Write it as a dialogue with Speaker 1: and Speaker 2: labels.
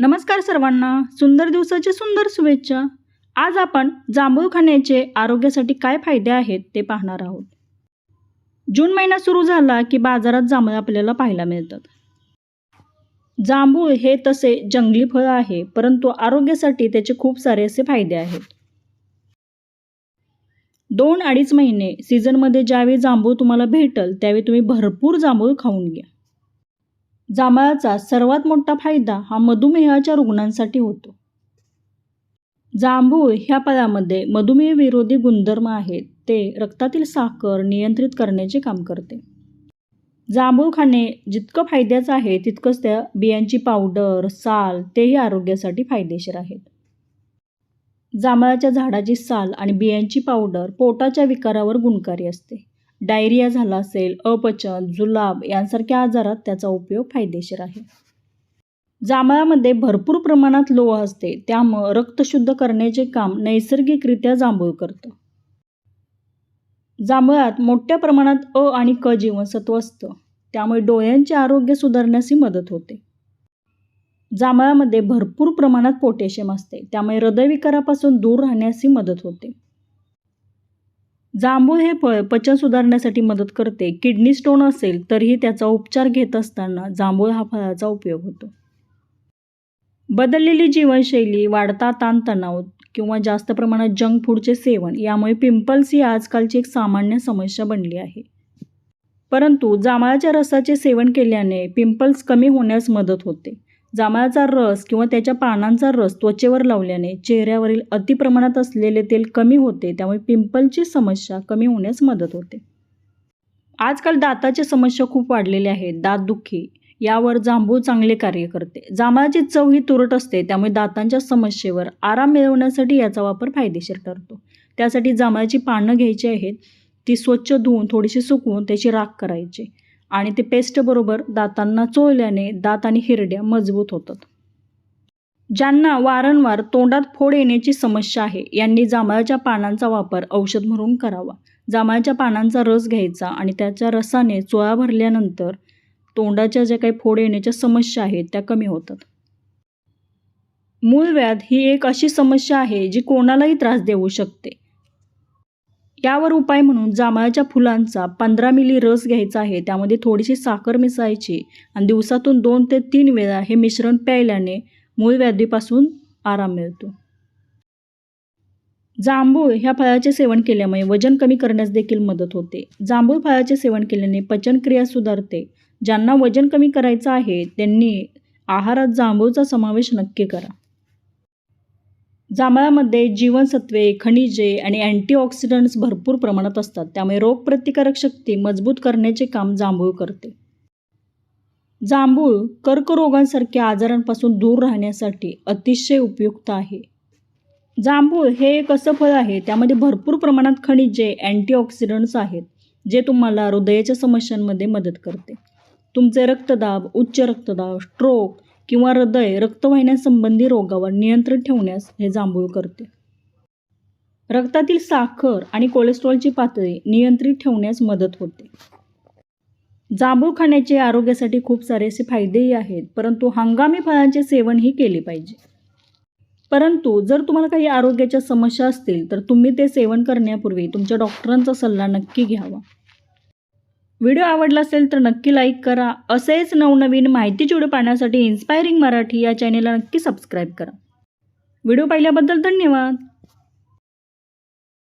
Speaker 1: नमस्कार सर्वांना. सुंदर दिवसाच्या सुंदर शुभेच्छा. आज आपण जांभूळ खाण्याचे आरोग्यासाठी काय फायदे आहेत ते पाहणार आहोत. जून महिना सुरू झाला की बाजारात जांभूळ आपल्याला पाहायला मिळतात. जांभूळ हे तसे जंगली फळ आहे परंतु आरोग्यासाठी त्याचे खूप सारे असे फायदे आहेत. दोन अडीच महिने सीझनमध्ये ज्यावेळी जांभूळ तुम्हाला भेटल त्यावेळी तुम्ही भरपूर जांभूळ खाऊन घ्या. जांभळाचा सर्वात मोठा फायदा हा मधुमेहाच्या रुग्णांसाठी होतो. जांभूळ ह्या फळामध्ये मधुमेह विरोधी गुणधर्म आहेत ते रक्तातील साखर नियंत्रित करण्याचे काम करते. जांभूळ खाणे जितकं फायद्याचं आहे तितकंच त्या बियांची पावडर साल तेही आरोग्यासाठी फायदेशीर आहेत. जांभळाच्या झाडाची साल आणि बियांची पावडर पोटाच्या विकारावर गुणकारी असते. डायरिया झाला असेल अपचन जुलाब यांसारख्या आजारात त्याचा उपयोग फायदेशीर आहे. जांभळामध्ये भरपूर प्रमाणात लोह असते त्यामुळं रक्त शुद्ध करण्याचे काम नैसर्गिकरित्या जांभूळ करतं. जांभळात मोठ्या प्रमाणात अ आणि क जीवनसत्व असतं त्यामुळे डोळ्यांचे आरोग्य सुधारण्यासही मदत होते. जांभळामध्ये भरपूर प्रमाणात पोटॅशियम असते त्यामुळे हृदयविकारापासून दूर राहण्यासही मदत होते. जांभूळ हे फळ पचन सुधारण्यासाठी मदत करते. किडनी स्टोन असेल तरीही त्याचा उपचार घेत असताना जांभूळ हा फळाचा उपयोग होतो. बदललेली जीवनशैली वाढता ताणतणाव किंवा जास्त प्रमाणात जंक फूडचे सेवन यामुळे पिंपल्स ही आजकालची एक सामान्य समस्या बनली आहे. परंतु जांभळाच्या रसाचे सेवन केल्याने पिंपल्स कमी होण्यास मदत होते. जांभळाचा रस किंवा त्याच्या पानांचा रस त्वचेवर लावल्याने चेहऱ्यावरील अतिप्रमाणात असलेले तेल कमी होते त्यामुळे पिंपलची समस्या कमी होण्यास मदत होते. आजकाल दाताची समस्या खूप वाढलेल्या आहेत. दातदुखी यावर जांभूळ चांगले कार्य करते. जांभळाची चव ही तुरट असते त्यामुळे दातांच्या समस्येवर आराम मिळवण्यासाठी याचा वापर फायदेशीर ठरतो. त्यासाठी जांभळाची पानं घ्यायची आहेत ती स्वच्छ धुवून थोडीशी सुकवून त्याची राख करायची. आणि ते पेस्टबरोबर दातांना चोळल्याने दात आणि हिरड्या मजबूत होतात. ज्यांना वारंवार तोंडात फोड येण्याची समस्या आहे यांनी जांभळाच्या पानांचा वापर औषध म्हणून करावा. जांभळाच्या पानांचा रस घ्यायचा आणि त्याच्या रसाने चोळा भरल्यानंतर तोंडाच्या ज्या काही फोड येण्याच्या समस्या आहेत त्या कमी होतात. मूळव्याध ही एक अशी समस्या आहे जी कोणालाही त्रास देऊ शकते. यावर उपाय म्हणून जांभळाच्या फुलांचा पंधरा मिली रस घ्यायचा आहे. त्यामध्ये थोडीशी साखर मिसळायची आणि दिवसातून दोन ते तीन वेळा हे मिश्रण प्यायल्याने मूळव्याधीपासून आराम मिळतो. जांभूळ ह्या फळाचे सेवन केल्यामुळे वजन कमी करण्यास देखील मदत होते. जांभूळ फळाचे सेवन केल्याने पचनक्रिया सुधारते. ज्यांना वजन कमी करायचं आहे त्यांनी आहारात जांभूळचा समावेश नक्की करा. जांभळामध्ये जीवनसत्वे खनिजे आणि अँटीऑक्सिडंट्स भरपूर प्रमाणात असतात. त्यामुळे रोगप्रतिकारक शक्ती मजबूत करण्याचे काम जांभूळ करते. जांभूळ कर्करोगांसारख्या आजारांपासून दूर राहण्यासाठी अतिशय उपयुक्त आहे. जांभूळ हे एक असं फळ आहे? त्यामध्ये भरपूर प्रमाणात खनिजे अँटीऑक्सिडंट्स आहेत जे तुम्हाला हृदयाच्या समस्यांमध्ये मदत करते. तुमचे रक्तदाब उच्च रक्तदाब स्ट्रोक किंवा हृदय रक्तवाहिन्यासंबंधी रोगावर नियंत्रण ठेवण्यास हे जांभूळ करते. रक्तातील साखर आणि कोलेस्ट्रॉलची पातळी नियंत्रित ठेवण्यास मदत होते. जांभूळ खाण्याचे आरोग्यासाठी खूप सारे असे फायदेही आहेत परंतु हंगामी फळांचे सेवनही केले पाहिजे. परंतु जर तुम्हाला काही आरोग्याच्या समस्या असतील तर तुम्ही ते सेवन करण्यापूर्वी तुमच्या डॉक्टरांचा सल्ला नक्की घ्यावा. व्हिडिओ आवडला असेल तर नक्की लाईक करा. असेच नवनवीन माहिती व्हिडिओ पाहण्यासाठी इन्स्पायरिंग मराठी या चॅनेलला नक्की सबस्क्राईब करा. व्हिडिओ पाहिल्याबद्दल धन्यवाद.